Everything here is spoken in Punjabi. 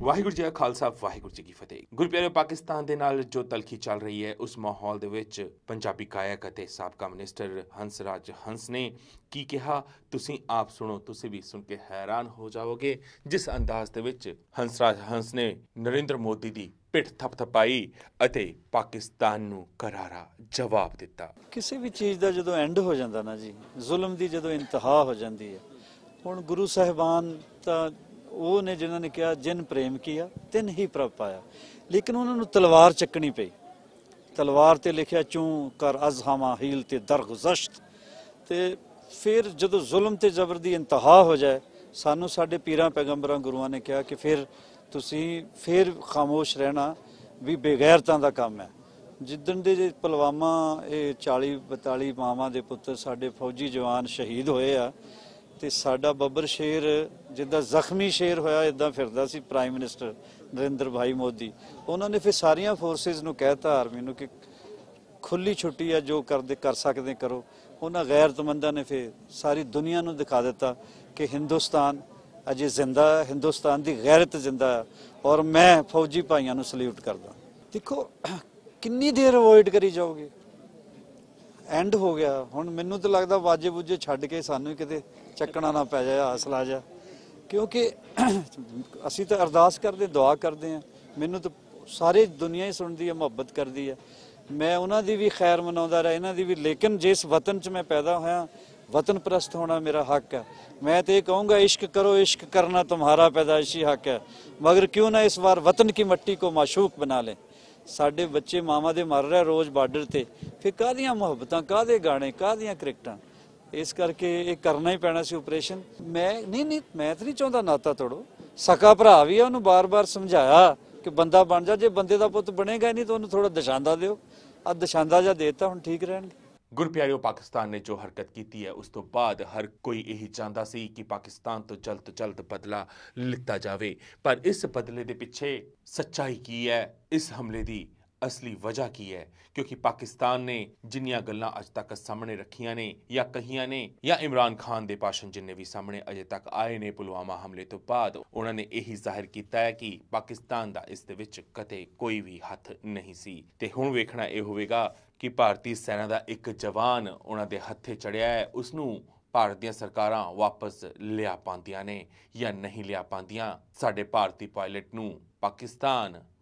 ਵਾਹਿਗੁਰੂ ਜੀ ਕਾ ਖਾਲਸਾ, ਵਾਹਿਗੁਰੂ ਜੀ ਕੀ ਫਤਿਹ। ਗੁਰਪਿਆਰੇ ਪਾਕਿਸਤਾਨ ਦੇ ਨਾਲ ਜੋ ਤਲਖੀ ਚੱਲ ਰਹੀ ਹੈ, ਉਸ ਮਾਹੌਲ ਦੇ ਵਿੱਚ ਪੰਜਾਬੀ ਗਾਇਕ ਅਤੇ ਸਾਬਕਾ ਮਿਨਿਸਟਰ ਹੰਸਰਾਜ ਹੰਸ ਨੇ ਕੀ ਕਿਹਾ? ਤੁਸੀਂ ਆਪ ਸੁਣੋ, ਤੁਸੀਂ ਵੀ ਸੁਣ ਕੇ ਹੈਰਾਨ ਹੋ ਜਾਓਗੇ ਜਿਸ ਅੰਦਾਜ਼ ਦੇ ਵਿੱਚ ਹੰਸਰਾਜ ਹੰਸ ਨੇ ਨਰਿੰਦਰ ਮੋਦੀ ਦੀ ਪਿੱਠ ਥਪਥਪਾਈ ਅਤੇ ਪਾਕਿਸਤਾਨ ਨੂੰ ਕਰਾਰਾ ਜਵਾਬ ਦਿੱਤਾ। ਕਿਸੇ ਵੀ ਚੀਜ਼ ਦਾ ਜਦੋਂ ਐਂਡ ਹੋ ਜਾਂਦਾ ਨਾ ਜੀ, ਜ਼ੁਲਮ ਦੀ ਜਦੋਂ ਇੰਤਹਾ ਹੋ ਜਾਂਦੀ ਹੈ, ਹੁਣ ਗੁਰੂ ਸਾਹਿਬਾਨ ਤਾਂ ਉਹ ਨੇ ਜਿਨ੍ਹਾਂ ਨੇ ਕਿਹਾ, ਜਿਨ ਪ੍ਰੇਮ ਕੀਆ, ਤਿਨ ਹੀ ਪ੍ਰਭ ਪਾਇਆ। ਲੇਕਿਨ ਉਹਨਾਂ ਨੂੰ ਤਲਵਾਰ ਚੱਕਣੀ ਪਈ। ਤਲਵਾਰ ਤੇ ਲਿਖਿਆ, ਚੂੰ ਕਰ ਅਜ਼ਹਾਮਾ ਹੀਲ ਤੇ ਦਰਗਜ਼ਸ਼ਤ ਤੇ ਫਿਰ ਜਦੋਂ ਜ਼ੁਲਮ ਤੇ ਜ਼ਬਰ ਦੀ ਇੰਤਹਾ ਹੋ ਜਾਏ, ਸਾਨੂੰ ਸਾਡੇ ਪੀਰਾਂ ਪੈਗੰਬਰਾਂ ਗੁਰੂਆਂ ਨੇ ਕਿਹਾ ਕਿ ਫਿਰ ਤੁਸੀਂ ਫਿਰ ਖਾਮੋਸ਼ ਰਹਿਣਾ ਵੀ ਬੇਗੈਰਤਾਂ ਦਾ ਕੰਮ ਹੈ। ਜਿੱਦਣ ਦੇ ਜੇ ਪੁਲਵਾਮਾ, ਇਹ 40 42 ਮਾਵਾਂ ਦੇ ਪੁੱਤਰ ਸਾਡੇ ਫੌਜੀ ਜਵਾਨ ਸ਼ਹੀਦ ਹੋਏ ਆ ਤੇ ਸਾਡਾ ਬੱਬਰ ਸ਼ੇਰ ਜਿੱਦਾਂ ਜ਼ਖਮੀ ਸ਼ੇਰ ਹੋਇਆ ਇਦਾਂ ਫਿਰਦਾ ਸੀ ਪ੍ਰਾਈਮ ਮਿਨਿਸਟਰ ਨਰਿੰਦਰ ਭਾਈ ਮੋਦੀ। ਉਹਨਾਂ ਨੇ ਫਿਰ ਸਾਰੀਆਂ ਫੋਰਸਸ ਨੂੰ ਕਹਿਤਾ ਆਰਮੀ ਨੂੰ ਕਿ ਖੁੱਲੀ ਛੁੱਟੀ ਆ, ਜੋ ਕਰਦੇ, ਕਰ ਸਕਦੇ ਕਰੋ। ਉਹਨਾਂ ਗੈਰਤਮੰਦਾਂ ਨੇ ਫਿਰ ਸਾਰੀ ਦੁਨੀਆ ਨੂੰ ਦਿਖਾ ਦਿੱਤਾ ਕਿ ਹਿੰਦੁਸਤਾਨ ਅਜੇ ਜ਼ਿੰਦਾ ਹੈ, ਹਿੰਦੁਸਤਾਨ ਦੀ ਗੈਰਤ ਜ਼ਿੰਦਾ ਹੈ ਔਰ ਮੈਂ ਫੌਜੀ ਭਾਈਆਂ ਨੂੰ ਸਲੂਟ ਕਰਦਾ। ਦੇਖੋ, ਕਿੰਨੀ ਦੇਰ ਅਵੋਇਡ ਕਰੀ ਜਾਓਗੇ? ਐਂਡ ਹੋ ਗਿਆ। ਹੁਣ ਮੈਨੂੰ ਤਾਂ ਲੱਗਦਾ ਵਾਜੇ ਬੁੱਜੇ ਛੱਡ ਕੇ ਸਾਨੂੰ ਕਿਤੇ ਚੱਕਣਾ ਨਾ ਪੈ ਜਾਏ ਆਸਲਾ ਜਾ ਕਿਉਂਕਿ ਅਸੀਂ ਤਾਂ ਅਰਦਾਸ ਕਰਦੇ, ਦੁਆ ਕਰਦੇ ਆ ਮੈਨੂੰ ਤਾਂ ਸਾਰੇ ਦੁਨੀਆ ਹੀ ਸੁਣਦੀ ਹੈ, ਮੁਹੱਬਤ ਕਰਦੀ ਹੈ। ਮੈਂ ਉਹਨਾਂ ਦੀ ਵੀ ਖੈਰ ਮਨਾਉਂਦਾ ਰਿਹਾ, ਇਹਨਾਂ ਦੀ ਵੀ। ਲੇਕਿਨ ਜਿਸ ਵਤਨ 'ਚ ਮੈਂ ਪੈਦਾ ਹੋਇਆ ਵਤਨ ਪ੍ਰਸਤ ਹੋਣਾ ਮੇਰਾ ਹੱਕ ਹੈ। ਮੈਂ ਤੇ ਇਹ ਕਹੂੰਗਾ, ਇਸ਼ਕ ਕਰੋ, ਇਸ਼ਕ ਕਰਨਾ ਤੁਹਾਡਾ ਪੈਦਾਇਸ਼ੀ ਹੱਕ ਹੈ। ਮਗਰ ਕਿਉਂ ਨਾ ਇਸ ਵਾਰ ਵਤਨ ਕੀ ਮਿੱਟੀ ਕੋ ਮਾਸ਼ੂਕ ਬਣਾ ਲੇ। ਸਾਡੇ ਬੱਚੇ ਮਾਵਾਂ ਦੇ ਮਰ ਰਹੇ ਰੋਜ਼ ਬਾਰਡਰ ਤੇ, ਫਿਰ ਕਾਹਦੀਆਂ ਮੁਹੱਬਤਾਂ, ਕਾਹਦੇ ਗਾਣੇ, ਕਾਹਦੀਆਂ ਕ੍ਰਿਕਟਾਂ? ਇਸ ਕਰਕੇ ਇਹ ਕਰਨਾ ਹੀ ਪੈਣਾ ਸੀ ਆਪਰੇਸ਼ਨ ਮੈਂ, ਨਹੀਂ ਨਹੀਂ, ਮੈਂ ਤਾਂ ਨਹੀਂ ਚਾਹੁੰਦਾ ਨਾਤਾ ਤੋੜੋ। ਸਕਾ ਭਰਾ ਵੀ ਆ, ਉਹਨੂੰ ਬਾਰ-ਬਾਰ ਸਮਝਾਇਆ ਕਿ ਬੰਦਾ ਬਣ ਜਾ, ਜੇ ਬੰਦੇ ਦਾ ਪੁੱਤ ਬਣੇਗਾ ਨਹੀਂ ਤਾਂ ਉਹਨੂੰ ਥੋੜਾ ਦਸ਼ਾਂਦਾ ਦਿਓ। ਆ ਦਸ਼ਾਂਦਾ ਜਾਂ ਦੇਤਾ, ਹੁਣ ਠੀਕ ਰਹਿਣਗੇ। ਗੁਰਪਿਆਰਿਓ ਪਾਕਿਸਤਾਨ ਨੇ ਜੋ ਹਰਕਤ ਕੀਤੀ ਹੈ, ਉਸ ਤੋਂ ਬਾਅਦ ਹਰ ਕੋਈ ਇਹੀ ਚਾਹੁੰਦਾ ਸੀ ਕਿ ਪਾਕਿਸਤਾਨ ਤੋਂ ਜਲਦ ਤੋਂ ਜਲਦ ਬਦਲਾ ਲਿੱਤਾ ਜਾਵੇ। ਪਰ ਇਸ ਬਦਲੇ ਦੇ ਪਿੱਛੇ ਸੱਚਾਈ ਕੀ ਹੈ? ਇਸ ਹਮਲੇ ਦੀ ਅਸਲੀ ਵਜ੍ਹਾ ਕੀ ਹੈ? ਕਿਉਂਕਿ ਪਾਕਿਸਤਾਨ ਨੇ ਜਿੰਨੀਆਂ ਗੱਲਾਂ ਅੱਜ ਤੱਕ ਸਾਹਮਣੇ ਰੱਖੀਆਂ ਨੇ ਜਾਂ ਕਹੀਆਂ ਨੇ ਜਾਂ ਇਮਰਾਨ ਖਾਨ ਦੇ ਭਾਸ਼ਣ ਜਿੰਨੇ ਵੀ ਸਾਹਮਣੇ ਅਜੇ ਤੱਕ ਆਏ ਨੇ ਪੁਲਵਾਮਾ ਹਮਲੇ ਤੋਂ ਬਾਅਦ, ਉਹਨਾਂ ਨੇ ਇਹੀ ਜ਼ਾਹਿਰ ਕੀਤਾ ਹੈ ਕਿ ਪਾਕਿਸਤਾਨ ਦਾ ਇਸ ਦੇ ਵਿੱਚ ਕਦੇ ਕੋਈ ਵੀ ਹੱਥ ਨਹੀਂ ਸੀ। ਤੇ ਹੁਣ ਵੇਖਣਾ ਇਹ ਹੋਵੇਗਾ ਕਿ ਭਾਰਤੀ ਸੈਨਾ ਦਾ ਇੱਕ ਜਵਾਨ ਉਹਨਾਂ ਦੇ ਹੱਥੇ ਚੜਿਆ ਹੈ ਉਸ ਨੂੰ ਭਾਰਤ ਦੀਆਂ ਸਰਕਾਰਾਂ ਵਾਪਸ ਲਿਆ ਪਾਉਂਦੀਆਂ ਨੇ ਜਾਂ ਨਹੀਂ ਲਿਆ ਪਾਉਂਦੀਆਂ। ਸਾਡੇ ਭਾਰਤੀ ਪਾਇਲਟ ਨੂੰ ਪਾਕਿਸਤਾਨ